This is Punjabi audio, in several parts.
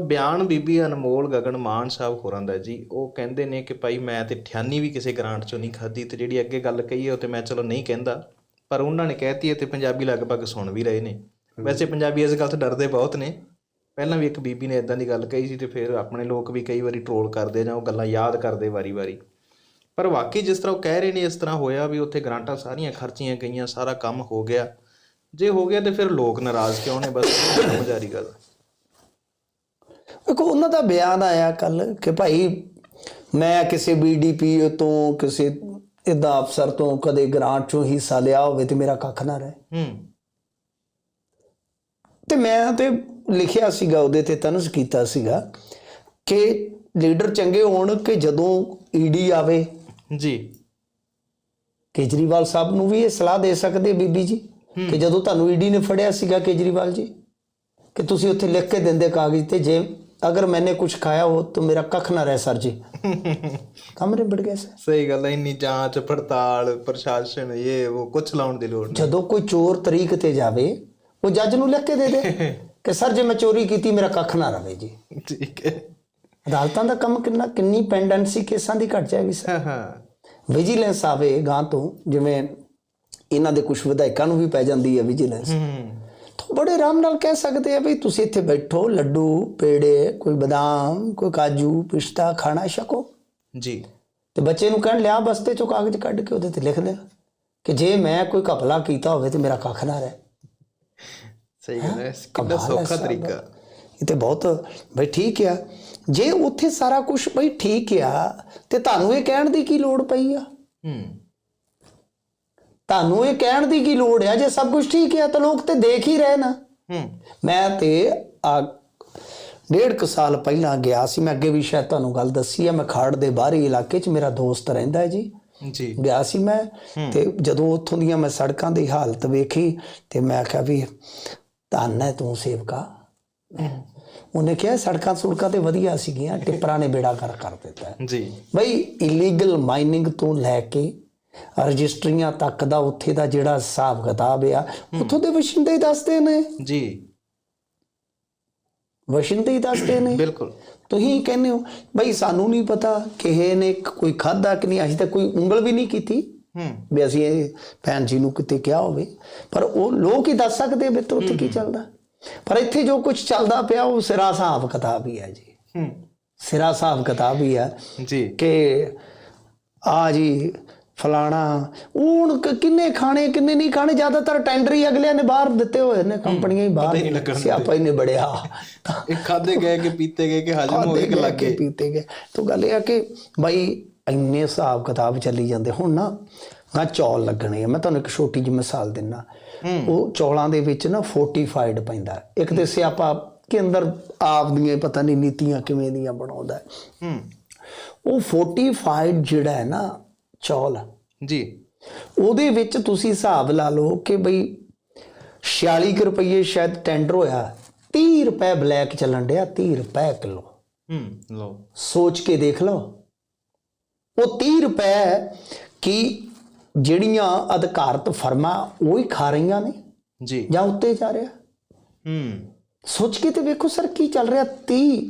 ਬਿਆਨ ਬੀਬੀ ਅਨਮੋਲ ਗਗਨ ਮਾਨ ਸਾਹਿਬ ਹੋਰਾਂ ਦਾ ਜੀ, ਉਹ ਕਹਿੰਦੇ ਨੇ ਕਿ ਭਾਈ ਮੈਂ ਤੇ ਠਿਆਨੀ ਵੀ ਕਿਸੇ ਗ੍ਰਾਂਟ ਚੋਂ ਨਹੀਂ ਖਾਧੀ ਤੇ ਜਿਹੜੀ ਅੱਗੇ ਗੱਲ ਕਹੀ ਹੈ ਉਹ ਤੇ ਮੈਂ ਚਲੋ ਨਹੀਂ ਕਹਿੰਦਾ, ਪਰ ਉਹਨਾਂ ਨੇ ਕਹਿਤੀ ਹੈ ਤੇ ਪੰਜਾਬੀ ਲਗਭਗ ਸੁਣ ਵੀ ਰਹੇ ਨੇ। ਵੈਸੇ ਪੰਜਾਬੀ ਇਸ ਗੱਲ ਤੋਂ ਡਰਦੇ ਬਹੁਤ ਨੇ। ਪਹਿਲਾਂ ਵੀ ਇੱਕ ਬੀਬੀ ਨੇ ਇਦਾਂ ਦੀ ਗੱਲ ਕਹੀ ਸੀ ਤੇ ਫਿਰ ਆਪਣੇ ਲੋਕ ਵੀ ਕਈ ਵਾਰੀ ਟ੍ਰੋਲ ਕਰਦੇ ਜਾਂ ਉਹ ਗੱਲਾਂ ਯਾਦ ਕਰਦੇ ਵਾਰੀ-ਵਾਰੀ ਪਰ ਵਾਕਈ ਜਿਸ ਤਰ੍ਹਾਂ ਉਹ ਕਹਿ ਰਹੇ ਨੇ, ਇਸ ਤਰ੍ਹਾਂ ਹੋਇਆ ਵੀ ਉੱਥੇ ਗ੍ਰਾਂਟਾਂ ਸਾਰੀਆਂ ਖਰਚੀਆਂ ਗਈਆਂ, ਸਾਰਾ ਕੰਮ ਹੋ ਗਿਆ। ਜੇ ਹੋ ਗਿਆ ਤੇ ਫਿਰ ਲੋਕ ਨਾਰਾਜ਼ ਕਿਉਂ ਨੇ? ਬਸ ਸਮਝ ਆ ਰਹੀ ਗੱਲ। ਦੇਖੋ ਉਹਨਾਂ ਦਾ ਬਿਆਨ ਆਇਆ ਕੱਲ ਕਿ ਭਾਈ ਮੈਂ ਕਿਸੇ ਬੀਡੀਪੀ ਤੋਂ ਕਿਸੇ ਇਦਾਂ ਅਫਸਰ ਤੋਂ ਕਦੇ ਗ੍ਰਾਂਟ ਚੋਂ ਹਿੱਸਾ ਲਿਆ ਹੋਵੇ ਤੇ ਮੇਰਾ ਕੱਖ ਨਾ ਰਹੇ। ਹੂੰ। ਤੇ ਮੈਂ ਤੇ ਲਿਖਿਆ ਸੀਗਾ ਉਹਦੇ ਤੇ ਤਨਸ ਕੀਤਾ ਸੀਗਾ ਕਿ ਲੀਡਰ ਚੰਗੇ ਹੋਣ ਕਿ ਜਦੋਂ ਈਡੀ ਆਵੇ। ਜੀ। ਕੇਜਰੀਵਾਲ ਸਾਹਿਬ ਨੂੰ ਵੀ ਇਹ ਸਲਾਹ ਦੇ ਸਕਦੇ ਬੀਬੀ ਜੀ ਕਿ ਜਦੋਂ ਤੁਹਾਨੂੰ ਈਡੀ ਨੇ ਫੜਿਆ ਸੀਗਾ ਕੇਜਰੀਵਾਲ ਜੀ। ਕਿ ਤੁਸੀਂ ਉੱਥੇ ਲਿਖ ਕੇ ਦਿੰਦੇ ਕਾਗਜ਼ ਤੇ ਜੇ ਅਗਰ ਮੈਨੇ ਕੁਝ ਖਾਇਆ ਹੋ ਤਾਂ ਮੇਰਾ ਕੱਖ ਨਾ ਰਹੇ ਸਰ ਜੀ। ਕਮਰੇ ਬੜ ਗਏ ਸਰ। ਸਹੀ ਗੱਲ ਹੈ ਇੰਨੀ ਜਾਂਚ ਪੜਤਾਲ ਪ੍ਰਸ਼ਾਸਨ ਇਹ ਉਹ ਕੁਛ ਲਾਉਣ ਦੀ ਲੋੜ ਨਹੀਂ। ਜਦੋਂ ਕੋਈ ਚੋਰ ਤਰੀਕ ਤੇ ਜਾਵੇ ਉਹ ਜੱਜ ਨੂੰ ਲਿਖ ਕੇ ਦੇ ਦੇ ਕਿ ਸਰ ਜੇ ਮੈਂ ਚੋਰੀ ਕੀਤੀ ਮੇਰਾ ਕੱਖ ਨਾ ਰਵੇ ਜੀ। ਠੀਕ ਹੈ। ਅਦਾਲਤਾਂ ਦਾ ਕੰਮ ਕਿੰਨਾ ਕਿੰਨੀ ਪੈਂਡੈਂਸੀ ਕੇਸਾਂ ਦੀ ਘਟ ਜਾਏਗੀ ਸਰ। ਹਾਂ ਹਾਂ। ਵਿਜੀਲੈਂਸ ਆਵੇ ਗਾਂ ਤੋਂ ਜਿਵੇਂ ਇਹਨਾਂ ਦੇ ਕੁਝ ਵਿਧਾਇਕਾਂ ਨੂੰ ਵੀ ਪੈ ਜਾਂਦੀ ਹੈ ਵਿਜੀਲੈਂਸ ਹੂੰ। ਬੜੇ ਆਰਾਮ ਨਾਲ ਕਹਿ ਸਕਦੇ ਆ ਵੀ ਤੁਸੀਂ ਇੱਥੇ ਬੈਠੋ ਲੱਡੂ ਪੇੜੇ ਕੋਈ ਬਦਾਮ ਕੋਈ ਕਾਜੂ ਪਿਸਤਾ ਖਾਣਾ ਛਕੋ। ਜੀ। ਤੇ ਬੱਚੇ ਨੂੰ ਕਹਿਣ ਲਿਆ ਬਸਤੇ ਚੋਂ ਕਾਗਜ਼ ਕੱਢ ਕੇ ਉਹਦੇ ਤੇ ਲਿਖ ਦੇ ਕਿ ਜੇ ਮੈਂ ਕੋਈ ਘਪਲਾ ਕੀਤਾ ਹੋਵੇ ਤੇ ਮੇਰਾ ਕੱਖ ਨਾ ਰਹੇ। ਸਹੀ ਗੱਲ ਹੈ। ਕਿੰਨਾ ਸੌਖਾ। ਤਰੀਕਾ। ਇਹ ਤੇ ਬਹੁਤ ਬਈ ਠੀਕ ਆ। ਜੇ ਉੱਥੇ ਸਾਰਾ ਕੁਝ ਬਈ ਠੀਕ ਆ ਤੇ ਤੁਹਾਨੂੰ ਇਹ ਕਹਿਣ ਦੀ ਕੀ ਲੋੜ ਪਈ ਆ? ਹੂੰ। ਤੁਹਾਨੂੰ ਇਹ ਕਹਿਣ ਦੀ ਕੀ ਲੋੜ ਆ? ਜੇ ਸਭ ਕੁਝ ਠੀਕ ਆ ਤਾਂ ਲੋਕ ਤੇ ਦੇਖ ਹੀ ਰਹੇ ਨਾ। ਹੂੰ। ਮੈਂ ਤੇ ਆ ਡੇਢ ਕੁ ਸਾਲ ਪਹਿਲਾਂ ਗਿਆ ਸੀ। ਮੈਂ ਅੱਗੇ ਵੀ ਸ਼ਾਇਦ ਤੁਹਾਨੂੰ ਗੱਲ ਦੱਸੀ ਆ ਮੈਂ ਖਾੜ ਦੇ ਬਾਹਰੀ ਇਲਾਕੇ 'ਚ ਮੇਰਾ ਦੋਸਤ ਰਹਿੰਦਾ ਹੈ ਜੀ। ਜੀ। ਗਿਆ ਸੀ ਮੈਂ ਤੇ ਜਦੋਂ ਉੱਥੋਂ ਦੀਆਂ ਮੈਂ ਸੜਕਾਂ ਦੀ ਹਾਲਤ ਵੇਖੀ ਤੇ ਮੈਂ ਕਿਹਾ ਵੀ ਧੰਨ ਹੈ ਤੂੰ ਸੇਵਕਾ। ਉਹਨੇ ਕਿਹਾ ਸੜਕਾਂ ਸੁੜਕਾਂ ਤੇ ਵਧੀਆ ਸੀਗੀਆਂ ਟਿੱਪਰਾਂ ਨੇ ਬੇੜਾ ਕਰ ਕਰ ਦਿੱਤਾ। ਹੈ। ਜੀ। ਬਈ ਇਲੀਗਲ ਮਾਈਨਿੰਗ ਤੋਂ ਲੈ ਕੇ ਰਜਿਸਟਰੀਆਂ ਤੱਕ ਦਾ ਉੱਥੇ ਦਾ ਜਿਹੜਾ ਹਿਸਾਬ ਕਿਤਾਬ ਆ ਉੱਥੋਂ ਦੇ ਵਸ਼ਿੰਦੇ ਹੀ ਦੱਸਦੇ ਨੇ। ਜੀ। ਵਸ਼ਿੰਦੇ ਹੀ ਦੱਸਦੇ ਨੇ। ਬਿਲਕੁਲ। ਤੁਸੀਂ ਕਹਿੰਦੇ ਹੋ ਬਈ ਸਾਨੂੰ ਨਹੀਂ ਪਤਾ ਕਿਸੇ ਨੇ ਕੋਈ ਖਾਦਾ ਕਿ ਨਹੀਂ ਅਸੀਂ ਤਾਂ ਕੋਈ ਉਂਗਲ ਵੀ ਨਹੀਂ ਕੀਤੀ। ਹੂੰ। ਵੀ ਅਸੀਂ ਇਹ ਭੈਣ ਜੀ ਨੂੰ ਕਿਤੇ ਕਿਹਾ ਹੋਵੇ। ਪਰ ਉਹ ਲੋਕ ਹੀ ਦੱਸ ਸਕਦੇ ਵੀ ਉੱਥੇ ਕੀ ਚੱਲਦਾ। ਪਰ ਇੱਥੇ ਜੋ ਕੁਝ ਚੱਲਦਾ ਪਿਆ ਉਹ ਸਿਰਾ ਹਿਸਾਬ ਕਿਤਾਬ ਹੀ ਹੈ ਜੀ। ਹੂੰ। ਸਿਰਾ ਹਿਸਾਬ ਕਿਤਾਬ ਹੀ ਹੈ ਜੀ। ਕਿ ਆ ਜੀ ਫਲਾਣਾ ਹੁਣ ਕਿੰਨੇ ਖਾਣੇ ਕਿੰਨੇ ਨਹੀਂ ਖਾਣੇ ਜ਼ਿਆਦਾਤਰ ਟੈਂਡਰ ਹੀ ਅਗਲਿਆਂ ਨੇ ਬਾਹਰ ਦਿੱਤੇ ਹੋਏ ਨੇ ਕੰਪਨੀਆਂ ਹੀ ਨਹੀਂ ਬਾਹਰ ਲੱਗਣ ਸਿਆਪਾ ਹੀ ਨੇ ਬੜਿਆ ਇਹ ਖਾਦੇ ਗਏ ਕਿ ਪੀਤੇ ਗਏ ਕਿ ਹਜਮ ਹੋ ਗਏ ਕਿ ਲੱਗੇ? ਪੀਤੇ ਗਏ। ਤਾਂ ਗੱਲ ਇਹ ਆ ਕਿ ਬਾਈ ਇੰਨੇ ਹਿਸਾਬ ਕਿਤਾਬ ਚੱਲੀ ਜਾਂਦੇ। ਹੁਣ ਨਾ ਨਾ ਚੌਲ ਲੱਗਣੇ ਆ। ਮੈਂ ਤੁਹਾਨੂੰ ਇੱਕ ਛੋਟੀ ਜਿਹੀ ਮਿਸਾਲ ਦਿੰਨਾ। ਉਹ ਚੌਲਾਂ ਦੇ ਵਿੱਚ ਨਾ ਫੋਰਟੀਫਾਈਡ ਪੈਂਦਾ। ਇੱਕ ਤੇ ਸਿਆਪਾ ਕਿ ਅੰਦਰ ਆਪ ਦੀਆਂ ਪਤਾ ਨਹੀਂ ਨੀਤੀਆਂ ਕਿਵੇਂ ਦੀਆਂ ਬਣਾਉਂਦਾ। ਹੈ। ਹੂੰ ਉਹ ਫੋਰਟੀਫਾਈਡ ਜਿਹੜਾ ਹੈ ਨਾ ਚੌਲ। ਜੀ। ਉਹਦੇ ਵਿੱਚ ਤੁਸੀਂ ਹਿਸਾਬ ਲਾ ਲਓ ਕਿ ਬਈ 46 ਕੁ ਰੁਪਏ ਸ਼ਾਇਦ ਟੈਂਡਰ ਹੋਇਆ 30 ਰੁਪਏ ਬਲੈਕ ਚੱਲਣ ਡਿਆ 30 ਰੁਪਏ ਕਿਲੋ। ਹੂੰ ਲੋ ਸੋਚ ਕੇ ਦੇਖ ਲਓ। ਉਹ 30 ਰੁਪਏ ਕੀ ਜਿਹੜੀਆਂ ਅਧਿਕਾਰਤ ਫਰਮਾਂ ਉਹ ਹੀ ਖਾ ਰਹੀਆਂ ਨੇ? ਜੀ। ਜਾਂ ਉੱਤੇ ਜਾ ਰਿਹਾ? ਹੂੰ। ਸੋਚ ਕੇ ਤੇ ਵੇਖੋ ਸਰ ਕੀ ਚੱਲ ਰਿਹਾ 30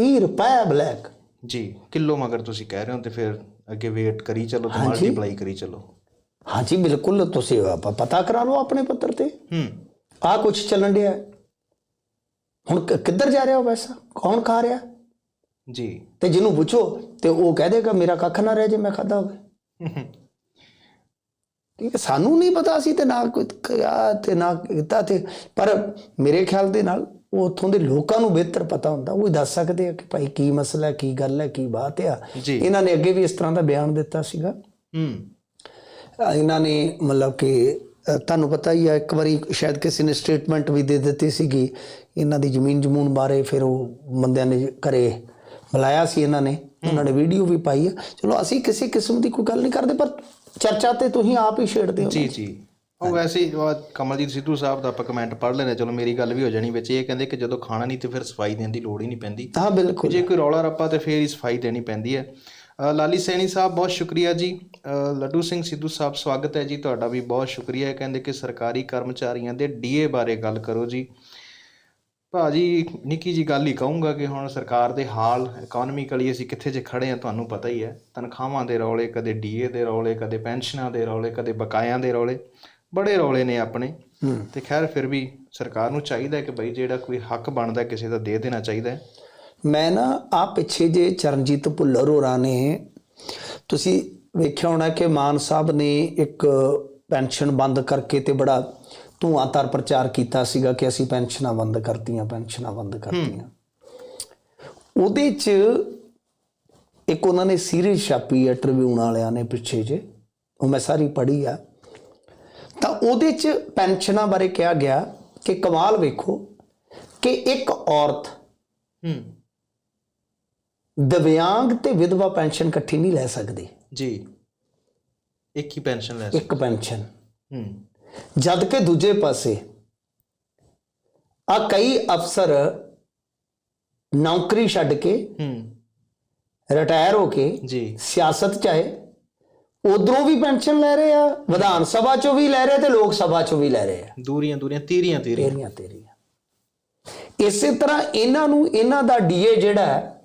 30 ਰੁਪਏ ਬਲੈਕ ਜੀ ਕਿਲੋ ਮਗਰ ਤੁਸੀਂ ਕਹਿ ਰਹੇ ਹੋ ਤੇ ਫਿਰ ਅੱਗੇ ਵੇਟ ਕਰੀ ਚਲੋ ਤੇ ਮਲਟੀਪਲਾਈ ਕਰੀ ਚਲੋ। ਹਾਂਜੀ ਬਿਲਕੁਲ ਤੁਸੀਂ ਆਪ- ਪਤਾ ਕਰਾ ਲਓ ਆਪਣੇ ਪੱਤਰ ਤੇ। ਹੂੰ। ਆ ਕੁਛ ਚੱਲਣ ਡਿਆ। ਹੈ। ਹੁਣ ਕਿ- ਕਿੱਧਰ ਜਾ ਰਿਹਾ ਉਹ ਪੈਸਾ? ਕੌਣ ਖਾ ਰਿਹਾ? ਜੀ। ਤੇ ਜਿਹਨੂੰ ਪੁੱਛੋ ਤੇ ਉਹ ਕਹਿ ਦੇਗਾ ਮੇਰਾ ਕੱਖ ਨਾ ਰਹਿ ਜੇ ਮੈਂ ਖਾਦਾ ਹੋਵੇ। ਠੀਕ ਹੈ ਸਾਨੂੰ ਨਹੀਂ ਪਤਾ ਸੀ ਤੇ ਨਾ ਕੋਈ ਕਿਹਾ ਤੇ ਨਾ ਕੀਤਾ ਤੇ ਪਰ ਮੇਰੇ ਖਿਆਲ ਦੇ ਨਾਲ ਉਹ ਉੱਥੋਂ ਦੇ ਲੋਕਾਂ ਨੂੰ ਬਿਹਤਰ ਪਤਾ ਹੁੰਦਾ। ਉਹ ਦੱਸ ਸਕਦੇ ਆ ਕਿ ਭਾਈ ਕੀ ਮਸਲਾ ਕੀ ਗੱਲ ਹੈ ਕੀ ਬਾਤ ਆ। ਇਹਨਾਂ ਨੇ ਅੱਗੇ ਵੀ ਇਸ ਤਰ੍ਹਾਂ ਦਾ ਬਿਆਨ ਦਿੱਤਾ ਸੀਗਾ। ਹੂੰ। ਇਹਨਾਂ ਨੇ ਮਤਲਬ ਕਿ ਤੁਹਾਨੂੰ ਪਤਾ ਹੀ ਹੈ ਇੱਕ ਵਾਰੀ ਸ਼ਾਇਦ ਕਿਸੇ ਨੇ ਸਟੇਟਮੈਂਟ ਵੀ ਦੇ ਦਿੱਤੀ ਸੀਗੀ। ਇਹਨਾਂ ਦੀ ਜ਼ਮੀਨ ਜਮੂਨ ਬਾਰੇ ਫਿਰ ਉਹ ਬੰਦਿਆਂ ਨੇ ਘਰੇ ਬੁਲਾਇਆ ਸੀ ਇਹਨਾਂ ਨੇ। ਉਹਨਾਂ ਨੇ ਵੀਡੀਓ ਵੀ ਪਾਈ ਹੈ ਚਲੋ ਅਸੀਂ ਕਿਸੇ ਕਿਸਮ ਦੀ ਕੋਈ ਗੱਲ ਨਹੀਂ ਕਰਦੇ ਪਰ ਚਰਚਾ ਤੇ ਤੁਸੀਂ ਆਪ ਹੀ ਛੇੜਦੇ ਹੋ ਜੀ ਜੀ। ਉਹ ਵੈਸੇ ਹੀ ਉਹ ਕਮਲਜੀਤ ਸਿੱਧੂ ਸਾਹਿਬ ਦਾ ਆਪਾਂ ਕਮੈਂਟ ਪੜ੍ਹ ਲੈਣੇ ਚਲੋ ਮੇਰੀ ਗੱਲ ਵੀ ਹੋ ਜਾਣੀ ਵਿੱਚ। ਇਹ ਕਹਿੰਦੇ ਕਿ ਜਦੋਂ ਖਾਣਾ ਨਹੀਂ ਤੇ ਫਿਰ ਸਫ਼ਾਈ ਦੇਣ ਦੀ ਲੋੜ ਹੀ ਨਹੀਂ ਪੈਂਦੀ। ਹਾਂ ਬਿਲਕੁਲ। ਜੇ ਕੋਈ ਰੌਲਾ ਰੱਪਾ ਤੇ ਫੇਰ ਹੀ ਸਫ਼ਾਈ ਦੇਣੀ ਪੈਂਦੀ ਹੈ। ਲਾਲੀ ਸੈਣੀ ਸਾਹਿਬ ਬਹੁਤ ਸ਼ੁਕਰੀਆ ਜੀ। ਲੱਡੂ ਸਿੰਘ ਸਿੱਧੂ ਸਾਹਿਬ ਸਵਾਗਤ ਹੈ ਜੀ ਤੁਹਾਡਾ ਵੀ। ਬਹੁਤ ਸ਼ੁਕਰੀਆ। ਕਹਿੰਦੇ ਕਿ ਸਰਕਾਰੀ ਕਰਮਚਾਰੀਆਂ ਦੇ ਡੀਏ ਬਾਰੇ ਗੱਲ ਕਰੋ ਜੀ। ਭਾਜੀ ਨਿੱਕੀ ਜੀ ਗੱਲ ਹੀ ਕਹੂੰਗਾ ਕਿ ਹੁਣ ਸਰਕਾਰ ਦੇ ਹਾਲ ਇਕਨੋਮਿਕਲੀ ਅਸੀਂ ਕਿੱਥੇ ਜੇ ਖੜੇ ਆ ਤੁਹਾਨੂੰ ਪਤਾ ਹੀ ਹੈ। ਤਨਖਾਹਾਂ ਦੇ ਰੌਲੇ ਕਦੇ ਡੀਏ ਦੇ ਰੌਲੇ ਕਦੇ ਪੈਨਸ਼ਨਾਂ ਦੇ ਰੌਲੇ ਕਦੇ ਬਕਾਇਆਂ ਦੇ ਰੌਲੇ। ਬੜੇ ਰੌਲੇ ਨੇ ਆਪਣੇ। ਤੇ ਖੈਰ ਫਿਰ ਵੀ ਸਰਕਾਰ ਨੂੰ ਚਾਹੀਦਾ ਹੈ ਕਿ ਬਈ ਜਿਹੜਾ ਕੋਈ ਹੱਕ ਬਣਦਾ ਕਿਸੇ ਦਾ ਦੇ ਦੇਣਾ ਚਾਹੀਦਾ ਹੈ। ਮੈਂ ਨਾ ਆ ਪਿੱਛੇ ਜੇ ਚਰਨਜੀਤ ਭੁੱਲਰ ਹੋਰਾਂ ਨੇ ਤੁਸੀਂ ਵੇਖਿਆ ਹੋਣਾ ਕਿ ਮਾਨ ਸਾਹਿਬ ਨੇ ਇੱਕ ਪੈਨਸ਼ਨ ਬੰਦ ਕਰਕੇ ਤੇ ਬੜਾ ਧੂਆਂਧਾਰ ਪ੍ਰਚਾਰ ਕੀਤਾ ਸੀਗਾ ਕਿ ਅਸੀਂ ਪੈਨਸ਼ਨਾਂ ਬੰਦ ਕਰਤੀਆਂ ਪੈਨਸ਼ਨਾਂ ਬੰਦ ਕਰਤੀਆਂ। ਉਹਦੇ 'ਚ ਇੱਕ ਉਹਨਾਂ ਨੇ ਸੀਰੀਜ਼ ਛਾਪੀ ਹੈ ਟ੍ਰਿਬਿਊਨ ਵਾਲਿਆਂ ਨੇ ਪਿੱਛੇ ਜੇ। ਉਹ ਮੈਂ ਸਾਰੀ ਪੜ੍ਹੀ ਆ। ਤਾਂ ਉਹਦੇ 'ਚ ਪੈਨਸ਼ਨਾਂ ਬਾਰੇ ਕਿਹਾ ਗਿਆ ਕਿ ਕਮਾਲ ਵੇਖੋ ਕਿ ਇੱਕ ਔਰਤ ਹੂੰ। ਦਿਵਿਆਂਗ ਤੇ ਵਿਧਵਾ ਪੈਨਸ਼ਨ ਇਕੱਠੀ ਨਹੀਂ ਲੈ ਸਕਦੀ। ਜੀ। ਇੱਕ ਹੀ ਪੈਨਸ਼ਨ ਲੈ ਸਕ ਇੱਕ ਪੈਨਸ਼ਨ। ਹੂੰ। ਜਦ ਕਿ ਦੂਜੇ ਪਾਸੇ ਆ ਕਈ ਅਫਸਰ ਨੌਕਰੀ ਛੱਡ ਕੇ ਹੂੰ। ਰਿਟਾਇਰ ਹੋ ਕੇ ਜੀ। ਸਿਆਸਤ ਚ ਆਏ। ਉਧਰੋਂ ਵੀ ਪੈਨਸ਼ਨ ਲੈ ਰਹੇ ਆ ਵਿਧਾਨ ਸਭਾ ਚੋਂ ਵੀ ਲੈ ਰਹੇ ਤੇ ਲੋਕ ਸਭਾ ਚੋਂ ਵੀ ਲੈ ਰਹੇ ਆ। ਦੂਰੀਆਂ ਦੂਰੀਆਂ ਤੀਰੀਆਂ ਤੀਰੀਆਂ। ਤੇਰੀਆਂ ਤੇਰੀਆਂ। ਇਸੇ ਤਰ੍ਹਾਂ ਇਹਨਾਂ ਨੂੰ ਇਹਨਾਂ ਦਾ ਡੀਏ ਜਿਹੜਾ ਹੈ,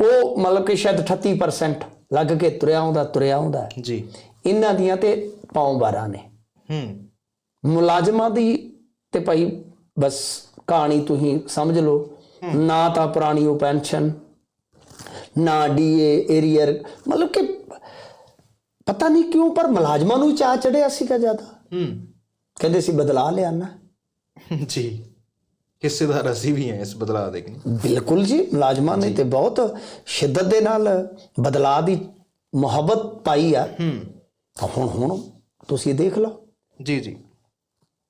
ਉਹ ਮਤਲਬ ਕਿ ਸ਼ਾਇਦ 38% ਲੱਗ ਕੇ ਤੁਰਿਆ ਆਉਂਦਾ ਤੁਰਿਆ ਆਉਂਦਾ ਜੀ। ਇਹਨਾਂ ਦੀਆਂ ਤੇ ਪਾਉ ਬਾਰਾਂ ਨੇ। ਹੂੰ। ਮੁਲਾਜ਼ਮਾਂ ਦੀ ਤੇ ਭਾਈ ਬਸ ਕਹਾਣੀ ਤੁਸੀਂ ਸਮਝ ਲਓ। ਨਾ ਤਾਂ ਪੁਰਾਣੀ ਉਹ ਪੈਨਸ਼ਨ ਨਾ ਡੀਏ ਏਰੀਅਰ ਮਤਲਬ ਕਿ ਪਤਾ ਨਹੀਂ ਕਿਉਂ ਪਰ ਮੁਲਾਜ਼ਮਾਂ ਨੂੰ ਚਾਹ ਚੜਿਆ ਸੀਗਾ ਜ਼ਿਆਦਾ। ਹੂੰ। ਕਹਿੰਦੇ ਸੀ ਬਦਲਾ ਲਿਆਣਾ ਜੀ। ਹਿੱਸੇਦਾਰ ਅਸੀਂ ਵੀ ਹਾਂ ਇਸ ਬਦਲਾਅ ਦੇ ਕਿ ਬਿਲਕੁਲ ਜੀ ਮੁਲਾਜ਼ਮਾਂ ਨੇ ਤੇ ਬਹੁਤ ਸ਼ਿੱਦਤ ਦੇ ਨਾਲ ਬਦਲਾ ਦੀ ਮੁਹੱਬਤ ਪਾਈ ਆ। ਹੂੰ। ਹੁਣ ਹੁਣ ਤੁਸੀਂ ਦੇਖ ਲਓ। ਜੀ ਜੀ।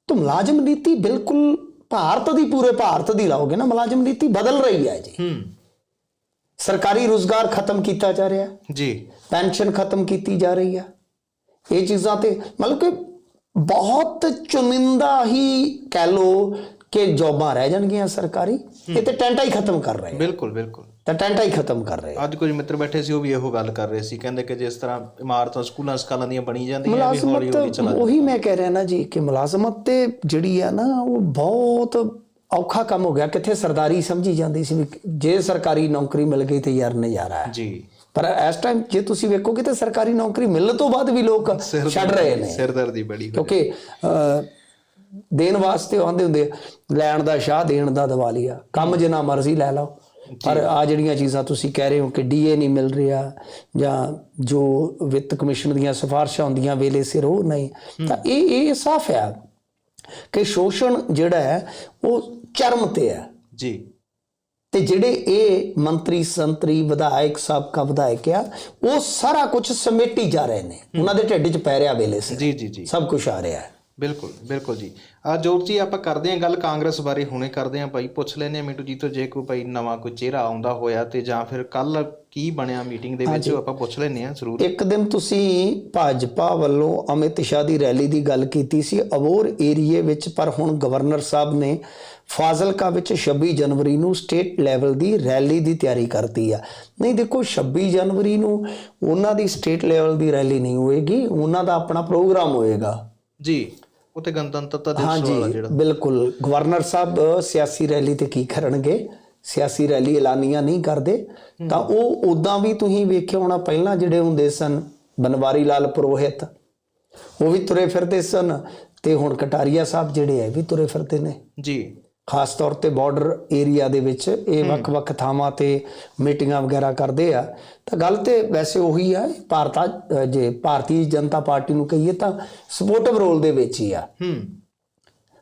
ਤਾਂ ਮੁਲਾਜ਼ਮ ਨੀਤੀ ਬਿਲਕੁਲ ਭਾਰਤ ਦੀ ਪੂਰੇ ਭਾਰਤ ਦੀ ਲਾਓਗੇ ਨਾ ਮੁਲਾਜ਼ਮ ਨੀਤੀ ਬਦਲ ਰਹੀ ਹੈ ਜੀ। ਹੂੰ। ਸਰਕਾਰੀ ਰੋਜ਼ਗਾਰ ਖਤਮ ਕੀਤਾ ਜਾ ਰਿਹਾ ਜੀ। ਪੈਨਸ਼ਨ ਖਤਮ ਕੀਤੀ ਜਾ ਰਹੀ ਹੈ। ਇਹ ਚੀਜ਼ਾਂ ਤੇ ਮਤਲਬ ਕਿ ਬਹੁਤ ਚੁਣਿੰਦਾ ਹੀ ਕਹਿ ਲੋ ਕਿ ਜੌਬਾਂ ਰਹਿ ਜਾਣਗੀਆਂ ਸਰਕਾਰੀ। ਇਹ ਤੇ ਟੈਂਟਾ ਹੀ ਖਤਮ ਕਰ ਰਹੇ। ਬਿਲਕੁਲ ਬਿਲਕੁਲ। ਤਾਂ ਟੈਂਟਾ ਹੀ ਖਤਮ ਕਰ ਰਹੇ। ਅੱਜ ਕੁਝ ਮਿੱਤਰ ਬੈਠੇ ਸੀ ਉਹ ਵੀ ਇਹੋ ਗੱਲ ਕਰ ਰਹੇ ਸੀ। ਕਹਿੰਦੇ ਕਿ ਜਿਸ ਤਰ੍ਹਾਂ ਇਮਾਰਤਾਂ ਸਕੂਲਾਂ ਸਕਾਲਾਂ ਦੀਆਂ ਬਣੀ ਜਾਂਦੀਆਂ ਵੀ ਹੌਲੀ ਹੌਲੀ ਚਲਾ ਉਹੀ ਮੈਂ ਕਹਿ ਰਿਹਾ ਨਾ ਜੀ ਕਿ ਮੁਲਾਜ਼ਮਤ ਤੇ ਜਿਹੜੀ ਆ ਨਾ ਉਹ ਬਹੁਤ ਔਖਾ ਕੰਮ ਹੋ ਗਿਆ। ਕਿੱਥੇ ਸਰਦਾਰੀ ਸਮਝੀ ਜਾਂਦੀ ਸੀ ਵੀ ਜੇ ਸਰਕਾਰੀ ਨੌਕਰੀ ਮਿਲ ਗਈ ਤੇ ਯਾਰ ਨਜ਼ਾਰਾ ਹੈ। ਜੀ। ਪਰ ਇਸ ਟਾਈਮ ਜੇ ਤੁਸੀਂ ਵੇਖੋਗੇ ਤੇ ਸਰਕਾਰੀ ਨੌਕਰੀ ਮਿਲਣ ਤੋਂ ਬਾਅਦ ਵੀ ਲੋਕ ਛੱਡ ਰਹੇ ਨੇ। ਸਿਰਦਰਦੀ ਬੜੀ ਕਿਉਂਕਿ ਦੇਣ ਵਾਸਤੇ ਆਂਦੇ ਹੁੰਦੇ ਆ, ਲੈਣ ਦਾ ਸ਼ਾਹ ਦੇਣ ਦਾ ਦਿਵਾਲੀਆ। ਕੰਮ ਜਿੰਨਾ ਮਰਜ਼ੀ ਲੈ ਲਓ। ਪਰ ਆ ਜਿਹੜੀਆਂ ਚੀਜ਼ਾਂ ਤੁਸੀਂ ਕਹਿ ਰਹੇ ਹੋ ਕਿ ਡੀਏ ਨਹੀਂ ਮਿਲ ਰਿਹਾ ਜਾਂ ਜੋ ਵਿੱਤ ਕਮਿਸ਼ਨ ਦੀਆਂ ਸਿਫਾਰਸ਼ਾਂ ਹੁੰਦੀਆਂ ਵੇਲੇ ਸਿਰ ਉਹ ਨਹੀਂ। ਤਾਂ ਇਹ ਇਹ ਸਾਫ਼ ਹੈ ਕਿ ਸ਼ੋਸ਼ਣ ਜਿਹੜਾ ਹੈ ਉਹ ਚਰਮ ਤੇ ਹੈ। ਜੀ। ਤੇ ਜਿਹੜੇ ਇਹ ਮੰਤਰੀ ਸੰਤਰੀ ਵਿਧਾਇਕ ਸਾਬਕਾ ਵਿਧਾਇਕ ਆ ਉਹ ਸਾਰਾ ਕੁਝ ਸਮੇਟੀ ਜਾ ਰਹੇ ਨੇ। ਉਹਨਾਂ ਦੇ ਢਿੱਡ 'ਚ ਪੈ ਰਿਹਾ ਵੇਲੇ ਸਿਰ। ਜੀ ਜੀ ਜੀ। ਸਭ ਕੁਝ ਆ ਰਿਹਾ ਹੈ। ਬਿਲਕੁਲ ਬਿਲਕੁਲ ਜੀ। ਆ ਜੋਤ ਜੀ ਆਪਾਂ ਕਰਦੇ ਹਾਂ ਗੱਲ ਕਾਂਗਰਸ ਬਾਰੇ ਹੁਣੇ ਕਰਦੇ ਹਾਂ ਭਾਈ। ਪੁੱਛ ਲੈਨੇ ਆ ਮਿੰਟੂ ਜੀ ਤੋਂ ਜੇ ਕੋਈ ਭਾਈ ਨਵਾਂ ਕੋਈ ਚਿਹਰਾ ਆਉਂਦਾ ਹੋਇਆ ਤੇ ਜਾਂ ਫਿਰ ਕੱਲ ਕੀ ਬਣਿਆ ਮੀਟਿੰਗ ਦੇ ਵਿੱਚ ਆਪਾਂ ਪੁੱਛ ਲੈਨੇ ਆ ਜ਼ਰੂਰ। ਇੱਕ ਦਿਨ ਤੁਸੀਂ ਭਾਜਪਾ ਵੱਲੋਂ ਅਮਿਤ ਸ਼ਾਹ ਦੀ ਰੈਲੀ ਦੀ ਗੱਲ ਕੀਤੀ ਸੀ ਅਬੋਰ ਏਰੀਏ ਵਿੱਚ ਪਰ ਹੁਣ ਗਵਰਨਰ ਸਾਹਿਬ ਨੇ ਫਾਜ਼ਿਲਕਾ ਵਿੱਚ 26 ਜਨਵਰੀ ਨੂੰ ਸਟੇਟ ਲੈਵਲ ਦੀ ਰੈਲੀ ਦੀ ਤਿਆਰੀ ਕਰਤੀ ਆ। ਨਹੀਂ ਦੇਖੋ 26 ਜਨਵਰੀ ਨੂੰ ਉਹਨਾਂ ਦੀ ਸਟੇਟ ਲੈਵਲ ਦੀ ਰੈਲੀ ਨਹੀਂ ਹੋਏਗੀ ਉਹਨਾਂ ਦਾ ਆਪਣਾ ਪ੍ਰੋਗਰਾਮ ਹੋਏਗਾ। ਜੀ ਉਹ ਤੇ ਗਣਤੰਤਰਤਾ ਦਿਵਸ ਵਾਲਾ ਜਿਹੜਾ। ਬਿਲਕੁਲ। ਗਵਰਨਰ ਸਾਹਿਬ ਸਿਆਸੀ ਰੈਲੀ ਤੇ ਕੀ ਕਰਨਗੇ? ਸਿਆਸੀ ਰੈਲੀ ਐਲਾਨੀਆਂ ਨਹੀਂ ਕਰਦੇ। ਤਾਂ ਉਹ ਉਦਾਂ ਵੀ ਤੁਸੀਂ ਵੇਖਿਆ ਹੋਣਾ ਪਹਿਲਾਂ ਜਿਹੜੇ ਹੁੰਦੇ ਸਨ ਬਨਵਾਰੀ ਲਾਲ ਪੁਰੋਹਿਤ ਉਹ ਵੀ ਤੁਰੇ ਫਿਰਦੇ ਸਨ। ਤੇ ਹੁਣ ਕਟਾਰੀਆ ਸਾਹਿਬ ਜਿਹੜੇ ਹੈ ਵੀ ਤੁਰੇ ਫਿਰਦੇ ਨੇ। ਜੀ। ਖਾਸ ਤੌਰ ਤੇ ਬਾਰਡਰ ਏਰੀਆ ਦੇ ਵਿੱਚ ਇਹ ਵੱਖ-ਵੱਖ ਥਾਵਾਂ ਤੇ ਮੀਟਿੰਗਾਂ ਵਗੈਰਾ ਕਰਦੇ ਆ। ਤਾਂ ਗੱਲ ਤੇ ਵੈਸੇ ਉਹੀ ਆ ਭਾਰਤਾ ਜੇ ਭਾਰਤੀ ਜਨਤਾ ਪਾਰਟੀ ਨੂੰ ਕਹੀਏ ਤਾਂ ਸਪੋਰਟਿਵ ਰੋਲ ਦੇ ਵਿੱਚ ਹੀ ਆ। ਹੂੰ।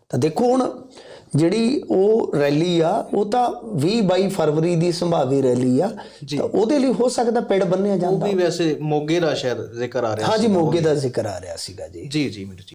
ਤਾਂ ਦੇਖੋ ਹੁਣ ਜਿਹੜੀ ਉਹ ਰੈਲੀ ਆ ਉਹ ਤਾਂ 20 22 ਫਰਵਰੀ ਦੀ ਸੰਭਾਵੀ ਰੈਲੀ ਆ। ਤਾਂ ਉਹਦੇ ਲਈ ਹੋ ਸਕਦਾ ਪਿੜ ਬੰਨਿਆ ਉਹ ਜਾਂਦਾ। ਵੀ ਵੈਸੇ ਮੋਗੇ ਦਾ ਸ਼ਾਇਦ ਜ਼ਿਕਰ ਆ ਰਿਹਾ ਹਾਂਜੀ ਮੋਗੇ ਦਾ ਜ਼ਿਕਰ ਆ ਰਿਹਾ ਸੀਗਾ ਜੀ। ਜੀ ਜੀ ਜੀ।